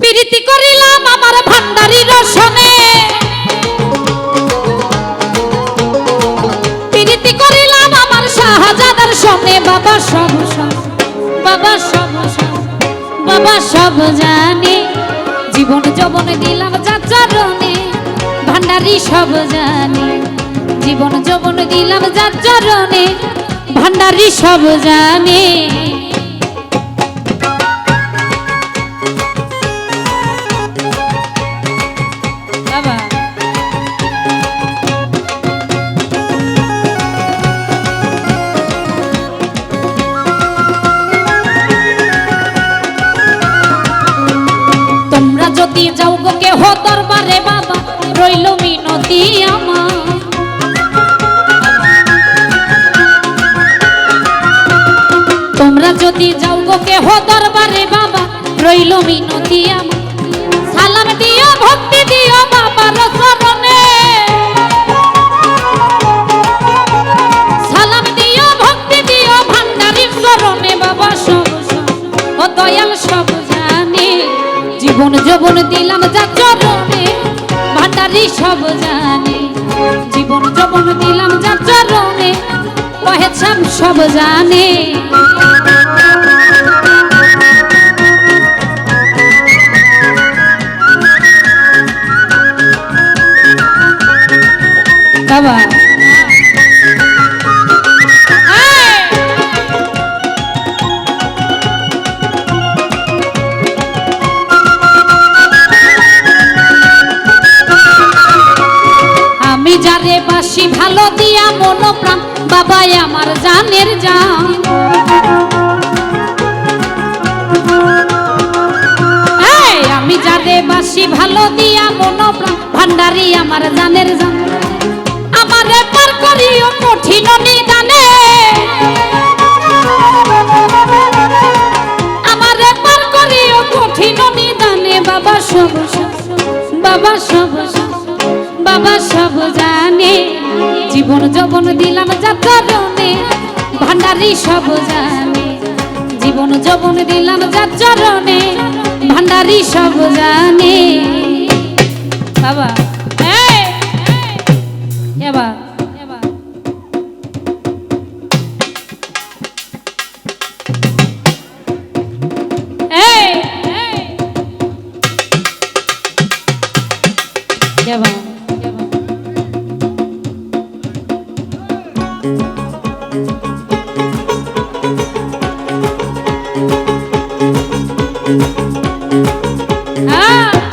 প্রীতি করিলাম আমার ভান্ডারি রসনে। প্রীতি করিলাম আমার শাহজাদার সনে। বাবা সব বাবা সব বাবা সব জানে। জীবন যবন দিলাম যার চরণে, ভান্ডারি সব জানে। জীবন যবন দিলাম যার চরণে, ভান্ডারি সব জানে। কেহ দরবারে বাবা, রইল মিনতি আমার। তোমরা যদি যাও গো কেহ দরবারে বাবা, রইল মিনতি আমার। সালাম দিও, ভক্তি দিও বাবা চরণে ভান্ডারি সব জানে। জীবন যবন দিলাম যার চরণে পহেছাম সব জানে। বাবা। যারে বাসি ভালো দিয়া মন প্রাণ বাবাই আমার জানের জান। আমি যারে বাসি ভালো দিয়া মন প্রাণ ভান্ডারি আমার জানের জান। আমারে পার করিও কঠিন নিদানে। আমারে পার করিও কঠিন নিদানে। বাবা সব বাবা সব, বাবা সব জানে। জীবন যবন দিলাম যাত্রনে ভান্ডারি সব জানে। জীবন যবন দিলাম যাত্রনে ভান্ডারি সব জানে। বাবা এবার। 啊。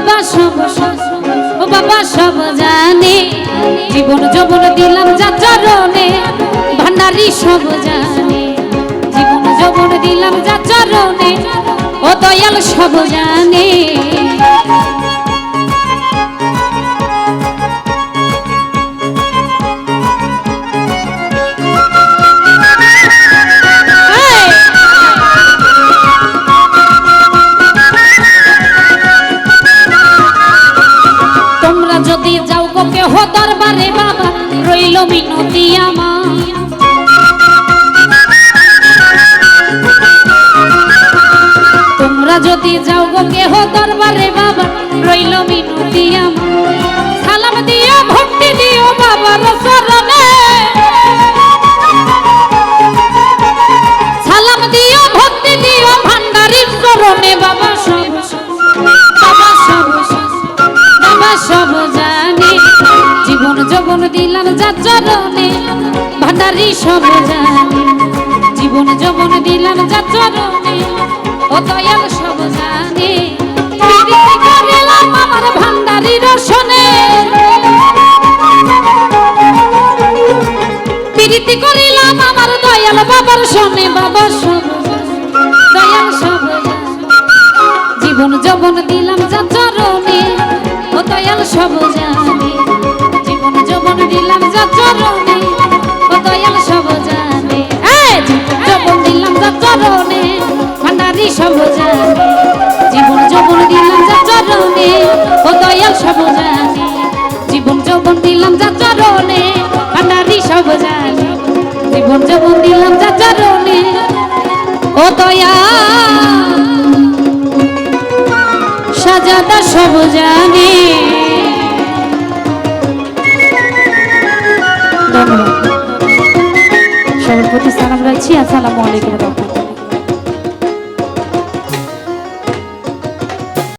বাবা সব ও বাবা সব জানে। জীবন যৌবন দিলাম যা চরণে, ভান্ডারি সব জানে। জীবন যৌবন দিলাম যা চরণে, ও দয়াল সব জানে। কেহ দরবারে বাবা, রইল মিনতি আমার। তোমরা যদি যাও গো কেহ দরবারে বাবা, রইল মিনতি আমার। সালাম দিও ভক্তি দিও বাবার চরণে দিলাম যা চরণে ভান্ডারি সব জানে জীবন যৌবন দিলাম যা চরণে, ও দয়াল সব জানে প্রীতি করে শোনে প্রীতি করিলাম আমার দয়াল বাবার শোনে বাবা সব দয়াল সব জীবন যবন দিলাম যা চরণে, ও দয়াল সব জানে জীবন যবন দিলাম যা চরণে ও দয়াল সব জানে সবার প্রতি সালাম রাখছি আসসালামু আলাইকুম রহমতুল্লাহ।